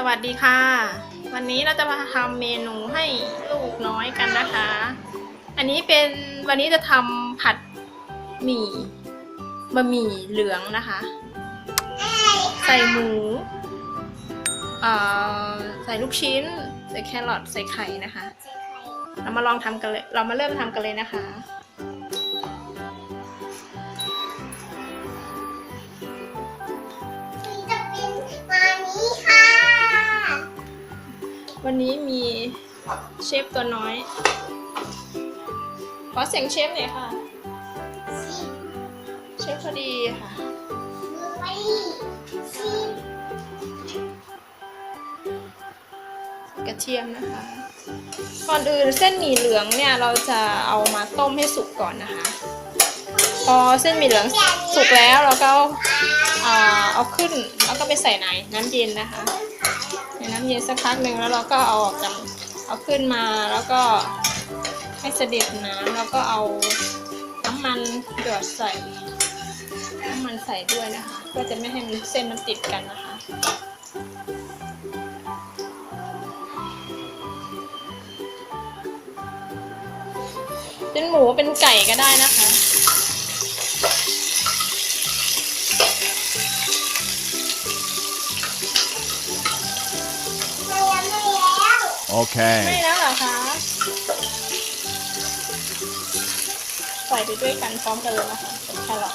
สวัสดีค่ะ วันนี้เราจะมาทำเมนูให้ลูกน้อยกันนะคะ อันนี้เป็นวันนี้จะทำผัดหมี่บะหมี่เหลืองนะคะ ใส่หมูใส่ลูกชิ้น ใส่แครอทใส่ไข่นะคะ เรามาลองทำกันเลย เรามาเริ่มทำกันเลยนะคะ วันนี้มีเชฟตัวน้อย ขอเสียงเชฟหน่อยค่ะ เชฟพอดีค่ะ กระเทียมนะคะ ก่อนอื่นเส้นหมี่เหลืองเนี่ยเราจะเอามาต้มให้สุกก่อนนะคะ พอเส้นหมี่เหลืองสุกแล้วเราก็ เอาอ่าเอาขึ้นแล้วก็ไปใส่ในน้ำเย็นนะคะ ในน้ำเย็นสักพักหนึ่งแล้วเราก็เอาออกจากเอาขึ้นมาแล้วก็ให้เสด็จน้ำแล้วก็เอาน้ำมันหยอดใส่น้ำมันใส่ด้วยนะคะเพื่อจะไม่ให้มันเส้นมันติดกันนะคะเป็นหมูเป็นไก่ก็ได้นะคะ แล้ว Okay. ไม่แล้วเหรอคะใส่ไปด้วยกันพร้อมกันเลยนะคะแครอท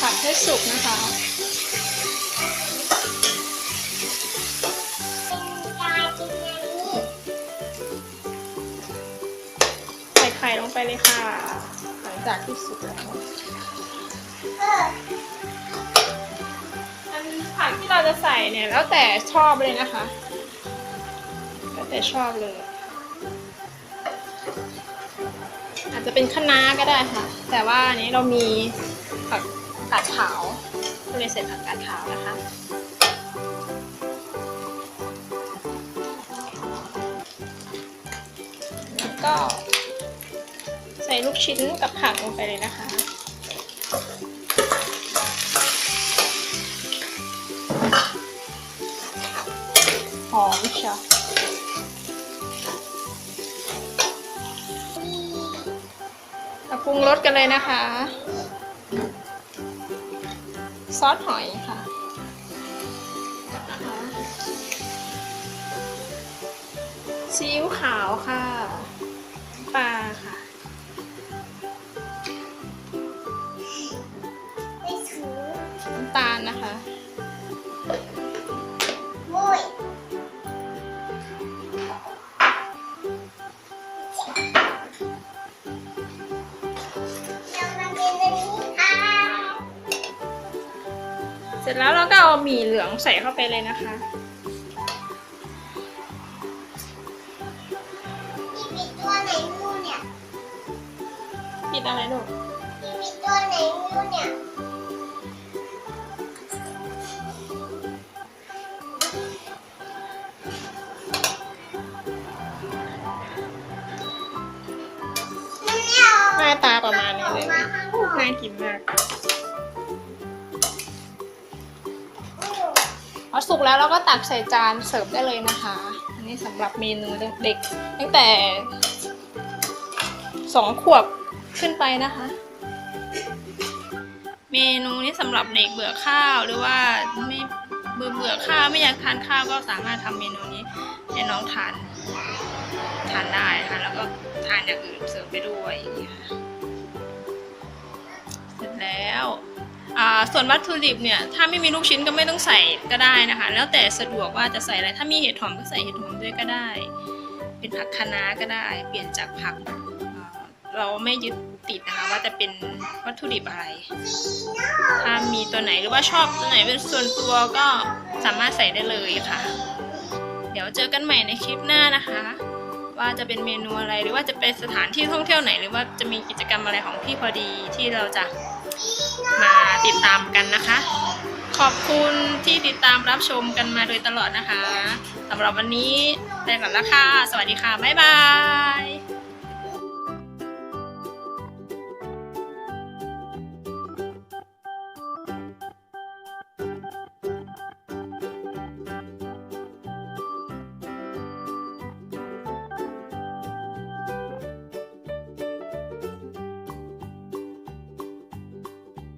ผัดให้สุกนะคะใส่ไข่ลงไปเลยค่ะ หลังจากที่สุกแล้วอันผักที่เราจะใส่เนี่ยแล้วแต่ชอบเลยนะคะ แต่ชอบเลย อาจจะเป็นคะน้าก็ได้ค่ะ แต่ว่าอันนี้เรามีผักกาดขาวก็เลยใส่ผักกาดขาวนะคะแล้วก็ ใส่ลูกชิ้นกับผักลงไปเลยนะคะหอมเชียว ปรุงรสกันเลยนะคะ ซอสหอยค่ะ ซีอิ๊วขาวค่ะปลาค่ะไม่ถือน้ำตาลนะคะ ร็จแล้วเราก็เอาหมี่เหลืองใส่เข้าไปเลยนะคะนี่ปิดตัวไหนมูเนี่ยปิดอะไรลูกนี่ปิดตัวไหนมูเนี่ยมันไม่เอาหน้าตาประมาณนี้เลยมาข้างนอกน่ากินมาก อสุกแล้วเราก็ตักใส่จานเสิร์ฟได้เลยนะคะ อันนี้สำหรับเมนูเด็กตั้งแต่สองขวบขึ้นไปนะคะ เมนูนี้สำหรับเด็กเบื่อข้าวหรือว่าไม่เบื่อเบื่อข้าวไม่อยากทานข้าวก็สามารถทำเมนูนี้ให้น้องทานทานได้ค่ะแล้วก็ทานอย่างอื่นเสริมไปด้วยอย่างนี้ค่ะเสร็จแล้ว ส่วนวัตถุดิบเนี่ยถ้าไม่มีลูกชิ้นก็ไม่ต้องใส่ก็ได้นะคะ แล้วแต่สะดวกว่าจะใส่อะไรถ้ามีเห็ดหอมก็ใส่เห็ดหอมด้วยก็ได้ เป็นผักคะน้าก็ได้ เปลี่ยนจากผักเราไม่ยึดติดนะคะว่าจะเป็นวัตถุดิบอะไร ถ้ามีตัวไหนหรือว่าชอบตัวไหนเป็นส่วนตัวก็สามารถใส่ได้เลยค่ะ เดี๋ยวเจอกันใหม่ในคลิปหน้านะคะ ว่าจะเป็นเมนูอะไรหรือว่าจะเป็นสถานที่ท่องเที่ยวไหน หรือว่าจะมีกิจกรรมอะไรของพี่พอดีที่เราจะ มาติดตามกันนะคะ ขอบคุณที่ติดตามรับชมกันมาโดยตลอดนะคะสำหรับวันนี้ไปก่อนละค่ะ สวัสดีค่ะ บ๊ายบาย